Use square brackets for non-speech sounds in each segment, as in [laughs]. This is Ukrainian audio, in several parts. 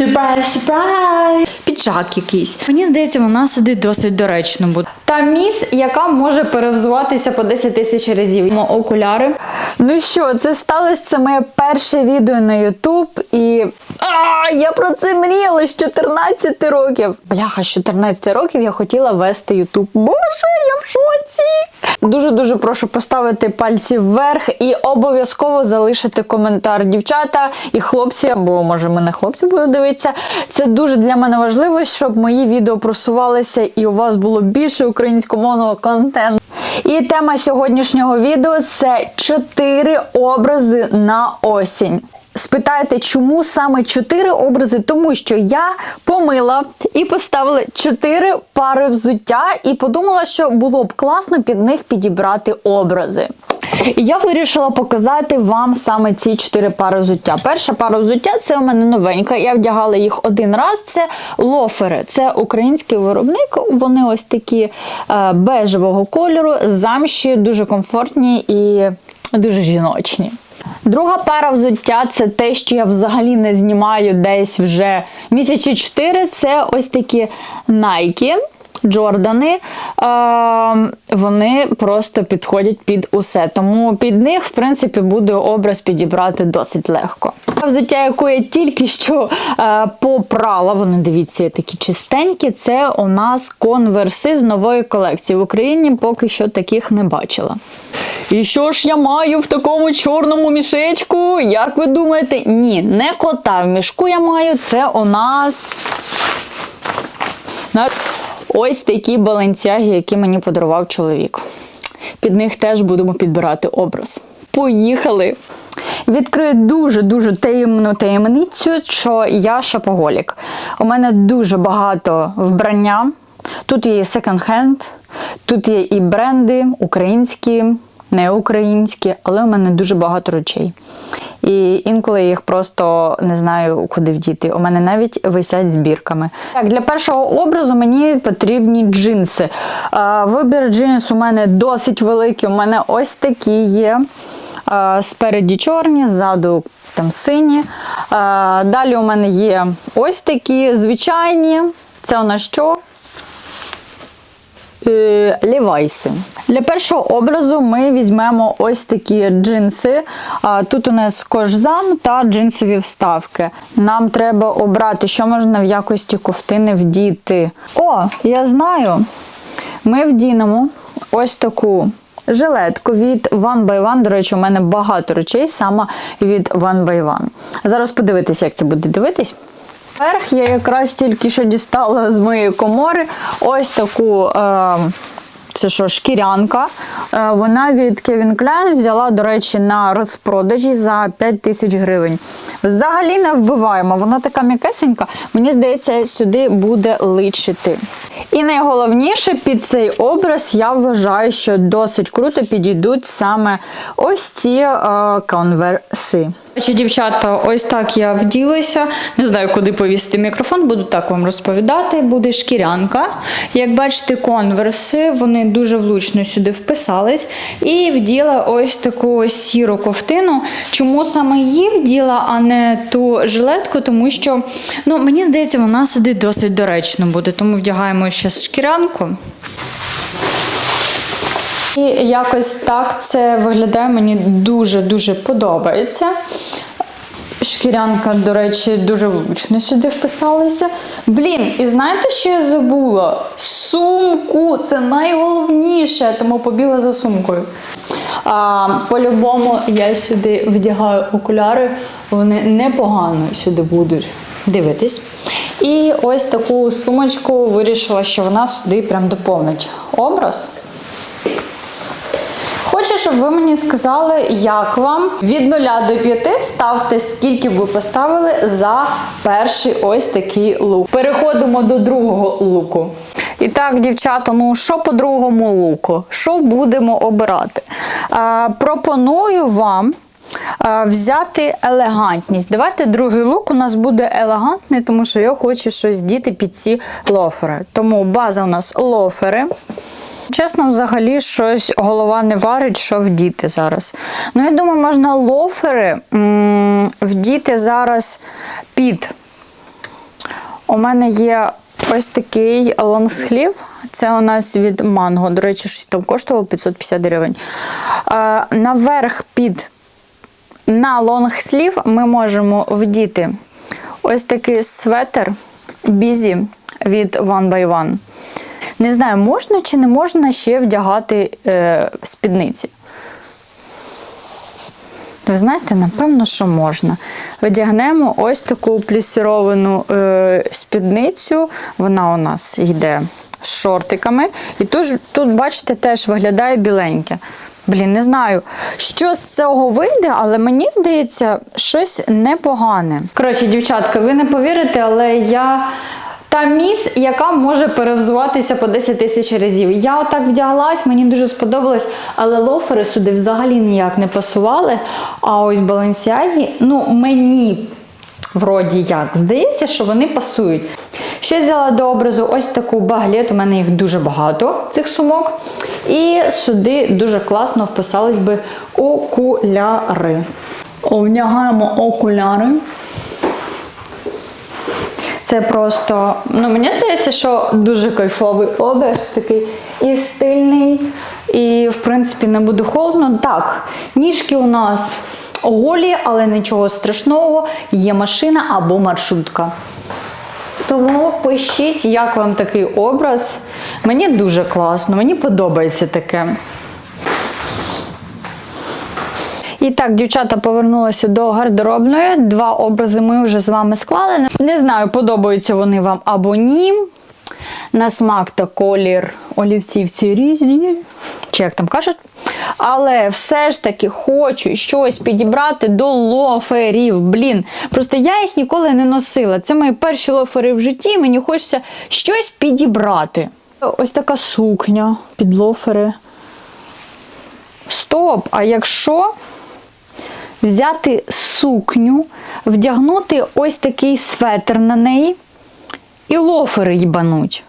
Сюрприз, сюрприз! Піджак якийсь. Мені здається, вона сидить досить доречно буде. Та міс, яка може перевзуватися по 10 тисяч разів. Мо- Окуляри. Ну що, це сталося це моє перше відео на Ютуб, і а, я про це мріяла з 14 років. Бляха, з 14 років я хотіла вести Ютуб. Боже, я в шоці! Дуже дуже прошу поставити пальці вверх і обов'язково залишити коментар. Дівчата і хлопці, або може мене хлопці будуть дивитися. Це дуже для мене важливо, щоб мої відео просувалися і у вас було більше українськомовного контенту. І тема сьогоднішнього відео це чотири образи на осінь. Спитаєте, чому саме чотири образи? Тому що я помила і поставила чотири пари взуття, і подумала, що було б класно під них підібрати образи. І я вирішила показати вам саме ці чотири пари взуття. Перша пара взуття це у мене новенька. Я вдягала їх один раз. Це лофери. Це український виробник. Вони ось такі е, бежевого кольору, замші, дуже комфортні і дуже жіночні. Друга пара взуття це те, що я взагалі не знімаю десь вже місяці 4. Це ось такі Nike. Джордани, вони просто підходять під усе. Тому під них, в принципі, буде образ підібрати досить легко. Взуття, яку я тільки що е, попрала, вони дивіться, такі чистенькі. Це у нас конверси з нової колекції. В Україні поки що таких не бачила. І що ж я маю в такому чорному мішечку? Як ви думаєте? Ні, не кота в мішку я маю. Це у нас. Ось такі баленцяги, які мені подарував чоловік. Під них теж будемо підбирати образ. Поїхали! Відкрию дуже-дуже таємну таємницю, що я шапоголік. У мене дуже багато вбрання. Тут є секонд-хенд, тут є і бренди українські, не українські, але у мене дуже багато речей. І інколи їх просто не знаю, куди вдіти. У мене навіть висять збірками. Так, для першого образу мені потрібні джинси. Вибір джинс у мене досить великий. У мене ось такі є. Спереді чорні, ззаду там сині. Далі у мене є ось такі звичайні. Це у нас що? Е, Лівайси. Для першого образу ми візьмемо ось такі джинси. Тут у нас кожзам та джинсові вставки. Нам треба обрати, що можна в якості ковтини вдіти. О, я знаю. Ми вдінемо ось таку жилетку від One by One. До речі, у мене багато речей саме від One by One. Зараз подивитися, як це буде дивитись. Верх я якраз тільки що дістала з моєї комори ось таку. Е, це що, шкірянка. Е, Вона від Kevin Klein взяла, до речі, на розпродажі за 5 тисяч гривень. Взагалі не вбиваємо, вона така м'якесенька. Мені здається, сюди буде личити. І найголовніше під цей образ я вважаю, що досить круто підійдуть саме ось ці е, конверси. Чи дівчата, ось так я вділася. Не знаю, куди повісити мікрофон, буду так вам розповідати. Буде шкірянка. Як бачите, конверси, вони дуже влучно сюди вписались. І вділа ось таку сіру ковтину. Чому саме її вділа, а не ту жилетку? Тому що, ну, мені здається, вона сидить досить доречно буде. Тому вдягаємо ще шкірянку. І якось так це виглядає, мені дуже-дуже подобається. Шкірянка, до речі, дуже влучно сюди вписалася. Блін, і знаєте, що я забула? Сумку! Це найголовніше, тому побігла за сумкою. По-любому я сюди вдягаю окуляри, вони непогано сюди будуть дивитись. І ось таку сумочку вирішила, що вона сюди прям доповнить образ. Хочу, щоб ви мені сказали, як вам від 0 до 5 ставте, скільки б ви поставили за перший ось такий лук. Переходимо до другого луку. І так, дівчата, ну що по другому луку? Що будемо обирати? Е, пропоную вам. е, Взяти елегантність. Давайте другий лук у нас буде елегантний, тому що я хочу щось діти під ці лофери. Тому база у нас лофери. Чесно, взагалі щось голова не варить, що вдіти зараз. Ну, я думаю, можна лофери вдіти зараз під У мене є ось такий лонгслів. Це у нас від манго. До речі, щось там коштувало 550 гривень. Наверх під на лонгслів ми можемо вдіти ось такий светр бізі від One by One. Не знаю, можна чи не можна ще вдягати е, спідниці. Ви знаєте, напевно, що можна. Одягнемо ось таку плісіровану е, спідницю. Вона у нас йде з шортиками. І тут, тут, бачите, теж виглядає біленьке. Блін, не знаю, що з цього вийде, але мені здається, щось непогане. Коротше, дівчатка, ви не повірите, але я та міс, яка може перевзуватися по 10 тисяч разів. Я отак вдяглась, мені дуже сподобалось, але лофери сюди взагалі ніяк не пасували. А ось балансіагі, ну мені вроді як здається, що вони пасують. Ще взяла до образу ось таку баглет, у мене їх дуже багато, цих сумок. І сюди дуже класно вписались би окуляри. Овнягаємо окуляри. Це просто, ну мені здається, що дуже кайфовий оберт, такий і стильний, і, в принципі, не буде холодно. Так, ніжки у нас голі, але нічого страшного, є машина або маршрутка. Тому пишіть, як вам такий образ. Мені дуже класно, мені подобається таке. І так, дівчата повернулися до гардеробної. Два образи ми вже з вами склали. Не знаю, подобаються вони вам або ні. На смак та колір олівців ці різні, чи як там кажуть. Але все ж таки хочу щось підібрати до лоферів. Блін, просто я їх ніколи не носила. Це мої перші лофери в житті, і мені хочеться щось підібрати. Ось така сукня під лофери. Стоп! А якщо взяти сукню, вдягнути ось такий светр на неї і лофери їбануть.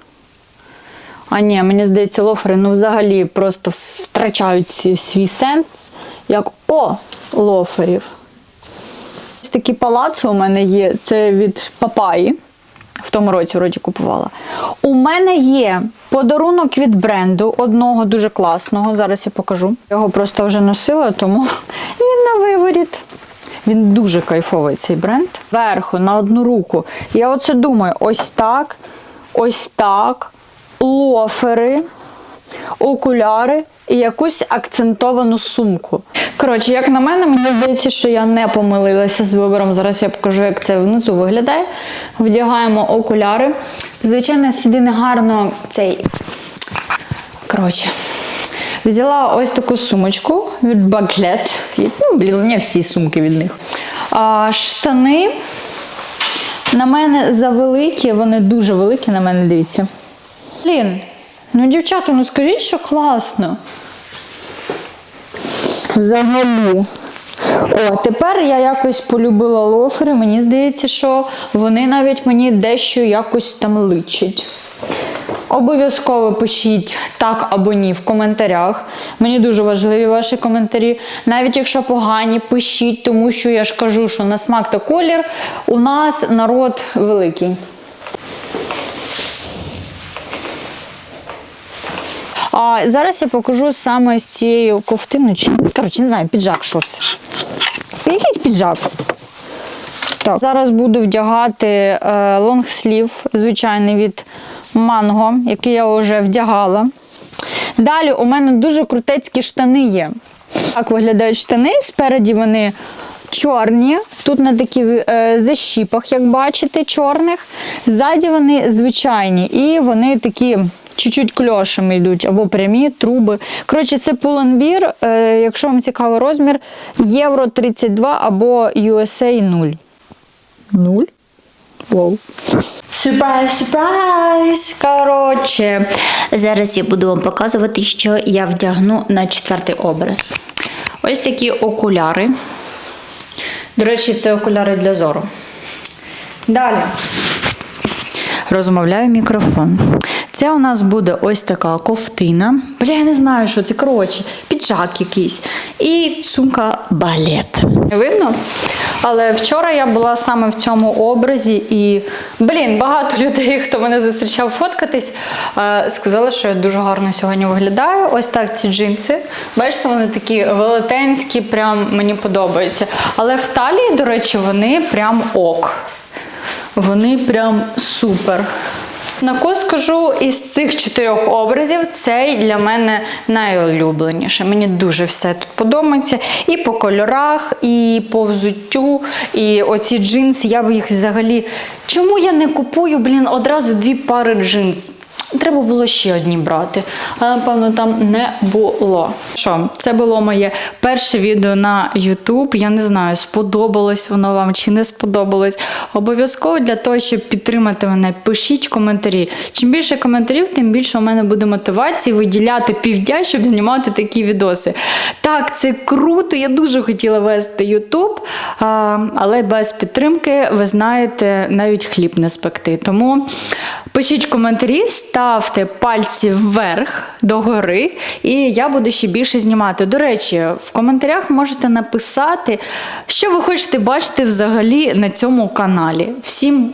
А ні, мені здається, лофери ну взагалі просто втрачають свій- сенс, як о, лоферів. Ось такі палаци у мене є, це від папаї. В тому році вроді купувала. У мене є подарунок від бренду одного дуже класного. Зараз я покажу. Його просто вже носила, тому на виворіт. Він дуже кайфовий цей бренд. Верху на одну руку. Я оце думаю: ось так, ось так, лофери, окуляри і якусь акцентовану сумку. Коротше, як на мене, мені здається, що я не помилилася з вибором. Зараз я покажу, як це внизу виглядає. Вдягаємо окуляри. Звичайно, сюди не гарно цей. Коротше. Взяла ось таку сумочку від Baglet. Ну, блін, у мене всі сумки від них. А, штани на мене завеликі, вони дуже великі на мене, дивіться. Блін, ну дівчата, ну скажіть, що класно. Взагалі. О, тепер я якось полюбила лофери. Мені здається, що вони навіть мені дещо якось там личать. Обов'язково пишіть так або ні в коментарях. Мені дуже важливі ваші коментарі. Навіть якщо погані, пишіть, тому що я ж кажу, що на смак та колір у нас народ великий. А зараз я покажу саме з цією ковтиною. Коротше, не знаю, піджак, що це. Якийсь піджак. Так, зараз буду вдягати е, лонгслів, звичайний від манго, який я вже вдягала. Далі у мене дуже крутецькі штани є. Так виглядають штани. Спереді вони чорні. Тут на таких е, защіпах, як бачите, чорних. Ззаді вони звичайні. І вони такі. Чуть-чуть кльошами йдуть, або прямі труби. Коротше, це пуланбір, е, якщо вам цікавий розмір, євро 32 або USA 0. Нуль? Вау. Сюрприз, сюрприз! Коротше, зараз я буду вам показувати, що я вдягну на четвертий образ. Ось такі окуляри. До речі, це окуляри для зору. Далі. Розмовляю мікрофон. Це у нас буде ось така ковтина. Бля, я не знаю, що це. Коротше, піджак якийсь. І сумка балет. Видно? Але вчора я була саме в цьому образі, і блін, багато [laughs] людей, хто мене зустрічав фоткатись, е, сказали, що я дуже гарно сьогодні виглядаю. Ось так ці джинси. Бачите, вони такі велетенські, прям мені подобаються. Але в талії, до речі, вони прям ок. Вони прям супер. На кого скажу, із цих чотирьох образів цей для мене найулюбленіше. Мені дуже все тут подобається. І по кольорах, і по взуттю, і оці джинси. Я б їх взагалі. Чому я не купую, блін, одразу дві пари джинс? Треба було ще одні брати, але напевно там не було. Що, це було моє перше відео на YouTube. Я не знаю, сподобалось воно вам чи не сподобалось. Обов'язково для того, щоб підтримати мене, пишіть коментарі. Чим більше коментарів, тим більше у мене буде мотивації виділяти півдня, щоб знімати такі відоси. Так, це круто. Я дуже хотіла вести YouTube, але без підтримки, ви знаєте, навіть хліб не спекти. Тому пишіть коментарі, ставте пальці вверх догори, і я буду ще більше знімати. До речі, в коментарях можете написати, що ви хочете бачити взагалі на цьому каналі. Всім.